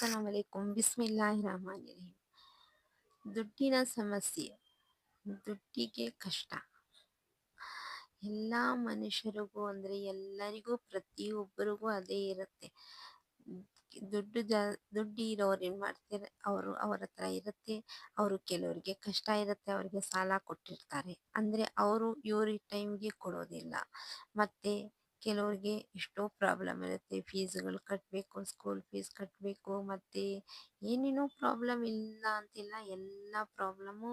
ಅಸ್ಸಲಾಮ್ ಅಲೈಕುಂ ಬಿಸ್ಮಿಲ್ಲಾಹಿ ರಹಮಾನ್ ರಹೀಂ ದುಡ್ಡಿನ ಸಮಸ್ಯೆ ದುಡ್ಡಿಗೆ ಕಷ್ಟ ಎಲ್ಲ ಮನುಷ್ಯರಿಗೂ ಅಂದರೆ ಎಲ್ಲರಿಗೂ ಪ್ರತಿಯೊಬ್ಬರಿಗೂ ಅದೇ ಇರುತ್ತೆ. ದುಡ್ಡು ಜಾ ದುಡ್ಡು ಇರೋರು ಏನು ಮಾಡ್ತಾರೆ? ಅವರು ಅವ್ರ ಹತ್ರ ಇರುತ್ತೆ. ಅವರು ಕೆಲವರಿಗೆ ಕಷ್ಟ ಇರುತ್ತೆ. ಅವರಿಗೆ ಸಾಲ ಕೊಟ್ಟಿರ್ತಾರೆ. ಅಂದರೆ ಅವರು ಇವ್ರ ಟೈಮ್ಗೆ ಕೊಡೋದಿಲ್ಲ. ಮತ್ತು ಕೆಲವ್ರಿಗೆ ಎಷ್ಟೋ ಪ್ರಾಬ್ಲಮ್ ಇರುತ್ತೆ. ಫೀಸ್ಗಳು ಕಟ್ಟಬೇಕು ಸ್ಕೂಲ್ ಫೀಸ್ ಕಟ್ಟಬೇಕು ಮತ್ತು ಏನೇನೋ ಪ್ರಾಬ್ಲಮ್ ಇಲ್ಲ ಅಂತಿಲ್ಲ ಎಲ್ಲ ಪ್ರಾಬ್ಲಮ್ಮು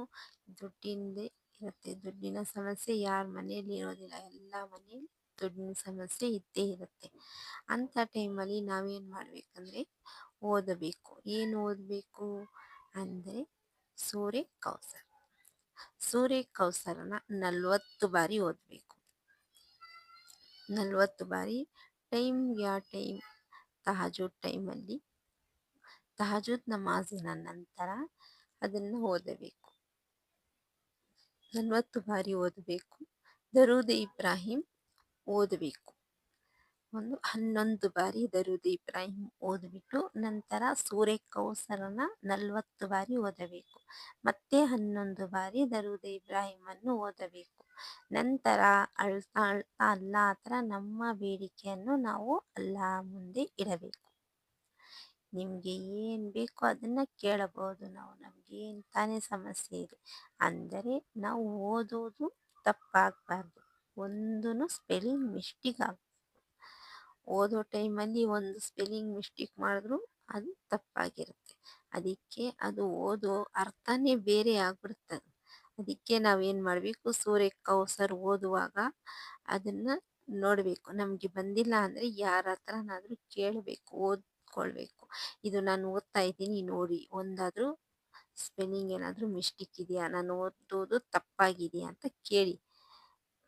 ದುಡ್ಡಿಂದೇ ಇರುತ್ತೆ. ದುಡ್ಡಿನ ಸಮಸ್ಯೆ ಯಾರ ಮನೇಲಿ ಇರೋದಿಲ್ಲ. ಎಲ್ಲ ಮನೇಲಿ ದುಡ್ಡಿನ ಸಮಸ್ಯೆ ಇದ್ದೇ ಇರುತ್ತೆ. ಅಂಥ ಟೈಮಲ್ಲಿ ನಾವೇನು ಮಾಡಬೇಕಂದ್ರೆ ಓದಬೇಕು. ಏನು ಓದಬೇಕು ಅಂದರೆ ಸೂರ್ಯ ಕೌಸರ್. ಸೂರ್ಯ ಕೌಸರನ ನಲ್ವತ್ತು ಬಾರಿ ಓದಬೇಕು. ನಲವತ್ತು ಬಾರಿ ಟೈಮ್ ಯಾ ಟೈಮ್ ತಹಜುದ್ ಟೈಮಲ್ಲಿ. ತಹಜುದ್ ನಮಾಜಿನ ನಂತರ ಅದನ್ನು ಓದಬೇಕು. ನಲವತ್ತು ಬಾರಿ ಓದಬೇಕು. ದರೂದ್ ಇಬ್ರಾಹಿಂ ಓದಬೇಕು. ಒಂದು ಹನ್ನೊಂದು ಬಾರಿ ದರೂದ್ ಇಬ್ರಾಹಿಂ ಓದ್ಬಿಟ್ಟು ನಂತರ ಸೂರ್ಯಕೌಸರನ ಕೌಸರನ ನಲವತ್ತು ಬಾರಿ ಓದಬೇಕು. ಮತ್ತೆ ಹನ್ನೊಂದು ಬಾರಿ ದರುದ್ ಇಬ್ರಾಹಿಂ ಅನ್ನು ಓದಬೇಕು. ನಂತರ ಅಳ್ತಾ ಅಳ್ತಾ ಅಲ್ಲ ಹತ್ರ ನಮ್ಮ ಬೇಡಿಕೆಯನ್ನು ನಾವು ಅಲ್ಲ ಮುಂದೆ ಇಡಬೇಕು. ನಿಮಗೆ ಏನು ಬೇಕೋ ಅದನ್ನು ಕೇಳಬಹುದು ನಾವು. ನಮ್ಗೆ ಏನು ತಾನೇ ಸಮಸ್ಯೆ ಇದೆ. ಅಂದರೆ ನಾವು ಓದೋದು ತಪ್ಪಾಗಬಾರ್ದು. ಒಂದೂ ಸ್ಪೆಲ್ಲಿಂಗ್ ಮಿಸ್ಟೇಕ್ ಆಗಬಾರ್ದು. ಓದೋ ಟೈಮಲ್ಲಿ ಒಂದು ಸ್ಪೆಲ್ಲಿಂಗ್ ಮಿಸ್ಟೇಕ್ ಮಾಡಿದ್ರು ಅದು ತಪ್ಪಾಗಿರುತ್ತೆ. ಅದಕ್ಕೆ ಅದು ಓದೋ ಅರ್ಥನೇ ಬೇರೆ ಆಗ್ಬಿಡ್ತದೆ ಅದಕ್ಕೆ ನಾವೇನು ಮಾಡಬೇಕು? ಸೂರ್ಯ ಕೌಸರ್ ಓದುವಾಗ ಅದನ್ನು ನೋಡಬೇಕು. ನಮಗೆ ಬಂದಿಲ್ಲ ಅಂದರೆ ಯಾರ ಹತ್ರನಾದರೂ ಕೇಳಬೇಕು, ಓದ್ಕೊಳ್ಬೇಕು. ಇದು ನಾನು ಓದ್ತಾ ಇದ್ದೀನಿ ನೋಡಿ. ಒಂದಾದರೂ ಸ್ಪೆಲ್ಲಿಂಗ್ ಏನಾದರೂ ಮಿಸ್ಟೇಕ್ ಇದೆಯಾ? ನಾನು ಓದೋದು ತಪ್ಪಾಗಿದೆಯಾ ಅಂತ ಕೇಳಿ.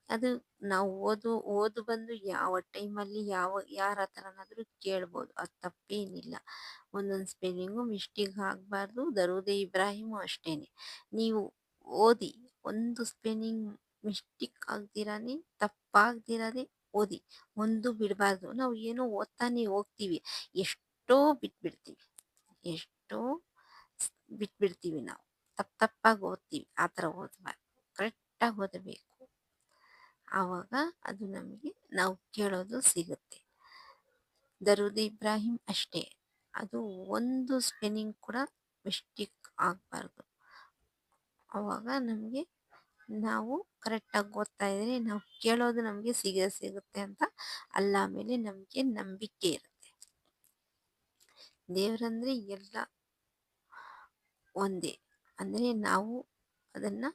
ಅದು ನಾವು ಓದು ಓದು ಬಂದು ಯಾವ ಟೈಮಲ್ಲಿ ಯಾವ, ಯಾರ ಹತ್ರನಾದರೂ ಕೇಳ್ಬೋದು. ಅದು ತಪ್ಪೇನಿಲ್ಲ. ಒಂದೊಂದು ಸ್ಪೆಲ್ಲಿಂಗು ಮಿಸ್ಟೇಕ್ ಆಗಬಾರ್ದು ದರೂದೆ ಇಬ್ರಾಹಿಮು ಅಷ್ಟೇ ನೀವು ಓದಿ, ಒಂದು ಸ್ಪೆಲ್ಲಿಂಗ್ ಮಿಸ್ಟೇಕ್ ಆಗ್ದಿರಾನೆ ತಪ್ಪಾಗ್ದಿರದೆ ಓದಿ. ಒಂದು ಬಿಡಬಾರ್ದು. ನಾವು ಏನೋ ಓದ್ತಾನೆ ಹೋಗ್ತೀವಿ. ಎಷ್ಟೋ ಬಿಟ್ಬಿಡ್ತೀವಿ. ಎಷ್ಟೋ ಬಿಟ್ಬಿಡ್ತೀವಿ ನಾವು. ತಪ್ಪು ತಪ್ಪಾಗಿ ಓದ್ತೀವಿ. ಆ ಥರ ಓದಬಾರ್ದು. ಕರೆಕ್ಟಾಗಿ ಓದಬೇಕು. ಆವಾಗ ಅದು ನಮಗೆ ನಾವು ಕೇಳೋದು ಸಿಗುತ್ತೆ. ದರೂದ್ ಇಬ್ರಾಹಿಂ ಅಷ್ಟೇ. ಅದು ಒಂದು ಸ್ಪೆಲ್ಲಿಂಗ್ ಕೂಡ ಮಿಸ್ಟೇಕ್ ಆಗಬಾರ್ದು. ಆವಾಗ ನಮಗೆ ನಾವು ಕರೆಕ್ಟಾಗಿ ಓದ್ತಾ ಇದ್ರೆ ನಾವು ಕೇಳೋದು ನಮಗೆ ಸಿಗ ಸಿಗುತ್ತೆ ಅಂತ ಅಲ್ಲ ಮೇಲೆ ನಮಗೆ ನಂಬಿಕೆ ಇರುತ್ತೆ. ದೇವರಂದ್ರೆ ಎಲ್ಲ ಒಂದೇ. ಅಂದರೆ ನಾವು ಅದನ್ನು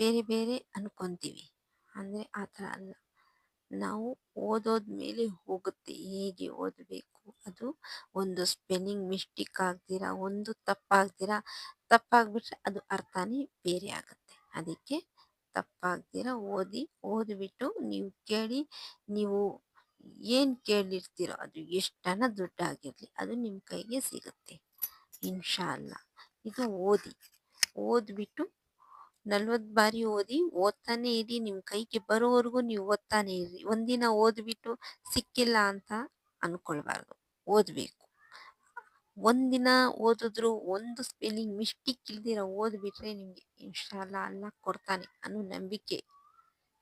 ಬೇರೆ ಬೇರೆ ಅನ್ಕೊತೀವಿ. ಅಂದರೆ ಆ ಥರ ಅಲ್ಲ. ನಾವು ಓದೋದ ಮೇಲೆ ಹೋಗುತ್ತೆ, ಹೇಗೆ ಓದಬೇಕು? ಅದು ಒಂದು ಸ್ಪೆಲ್ಲಿಂಗ್ ಮಿಸ್ಟೇಕ್ ಆಗ್ದಿರ ಒಂದು ತಪ್ಪಾಗ್ದಿರ ತಪ್ಪಾಗ್ಬಿಟ್ರೆ ಅದು ಅರ್ಥನೇ ಬೇರೆ ಆಗುತ್ತೆ. ಅದಕ್ಕೆ ತಪ್ಪಾಗ್ದಿರ ಓದಿ, ಓದಿಬಿಟ್ಟು ನೀವು ಕೇಳಿ, ನೀವು ಏನು ಕೇಳಿರ್ತೀರೋ ಅದು ಎಷ್ಟನ ದುಡ್ಡಾಗಿರಲಿ, ಅದು ನಿಮ್ಮ ಕೈಗೆ ಸಿಗುತ್ತೆ. ಇನ್ಶಾ ಅಲ್ಲ ಇದು ಓದಿ. ಓದ್ಬಿಟ್ಟು ನಲ್ವತ್ತು ಬಾರಿ ಓದಿ ಓದ್ತಾನೆ ಇರಿ ನಿಮ್ಮ ಕೈಗೆ ಬರೋವರೆಗೂ ನೀವು ಓದ್ತಾನೆ ಇರಿ. ಒಂದಿನ ಓದ್ಬಿಟ್ಟು ಸಿಕ್ಕಿಲ್ಲ ಅಂತ ಅನ್ಕೊಳ್ಬಾರ್ದು. ಓದಬೇಕು. ಒಂದಿನ ಓದಿದ್ರು ಒಂದು ಸ್ಪೆಲ್ಲಿಂಗ್ ಮಿಸ್ಟೇಕ್ ಇಲ್ದಿರ ಓದ್ಬಿಟ್ರೆ ನಿಮಗೆ ಇನ್ಶಾಲ್ಲ ಅಲ್ಲ ಕೊಡ್ತಾನೆ ಅನ್ನೋ ನಂಬಿಕೆ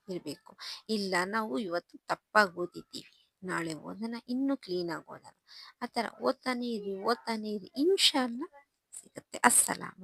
ಇರಬೇಕು. ಇಲ್ಲ, ನಾವು ಇವತ್ತು ತಪ್ಪಾಗಿ ಓದಿದ್ದೀವಿ. ನಾಳೆ ಓದೋಣ, ಇನ್ನೂ ಕ್ಲೀನಾಗಿ ಓದೋಣ. ಆ ಥರ ಓದ್ತಾನೆ ಇರಿ ಓದ್ತಾನೆ ಇರಿ ಇನ್ಶಾಲ್ಲ ಸಿಗುತ್ತೆ. ಅಸ್ಸಲಾಮ